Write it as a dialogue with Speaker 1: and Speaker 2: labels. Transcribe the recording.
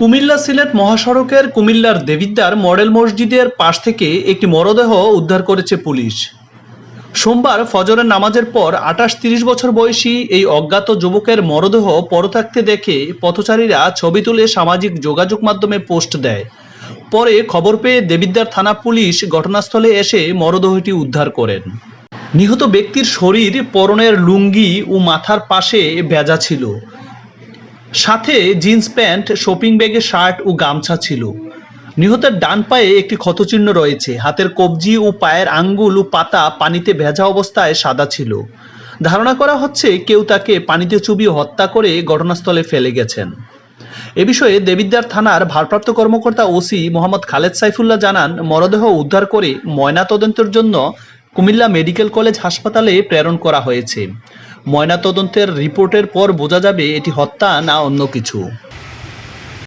Speaker 1: কুমিল্লা সিলেট মহাসড়কের কুমিল্লার দেবিদ্দার মডেল মসজিদের পাশ থেকে একটি মরদেহ উদ্ধার করেছে পুলিশ। সোমবার ফজরের নামাজের পর আটাশ তিরিশ বছর বয়সী এই অজ্ঞাত যুবকের মরদেহ পরথাকতে দেখে পথচারীরা ছবি তুলে সামাজিক যোগাযোগ মাধ্যমে পোস্ট দেয়। পরে খবর পেয়ে দেবিদ্দার থানা পুলিশ ঘটনাস্থলে এসে মরদেহটি উদ্ধার করেন। নিহত ব্যক্তির শরীর, পরনের লুঙ্গি ও মাথার পাশে ভেজা ছিল। সাথে জিন্স প্যান্ট, শপিং ব্যাগে শার্ট ও গামছা ছিল। নিহতের ডান পায়ে একটি ক্ষতচিহ্ন রয়েছে। হাতের কবজি ও পায়ের আঙ্গুল ও পাতা পানিতে ভেজা অবস্থায় সাদা ছিল। ধারণা করা হচ্ছে কেউ তাকে পানিতে চুবিয়ে হত্যা করে ঘটনাস্থলে ফেলে গেছেন। এ বিষয়ে দেবিদ্দার থানার ভারপ্রাপ্ত কর্মকর্তা ওসি মোহাম্মদ খালেদ সাইফুল্লাহ জানান, মরদেহ উদ্ধার করে ময়নাতদন্তের জন্য কুমিল্লা মেডিকেল কলেজ হাসপাতালে প্রেরণ করা হয়েছে। ময়নাতদন্তের রিপোর্টের পর বোঝা যাবে এটি হত্যা না অন্য কিছু।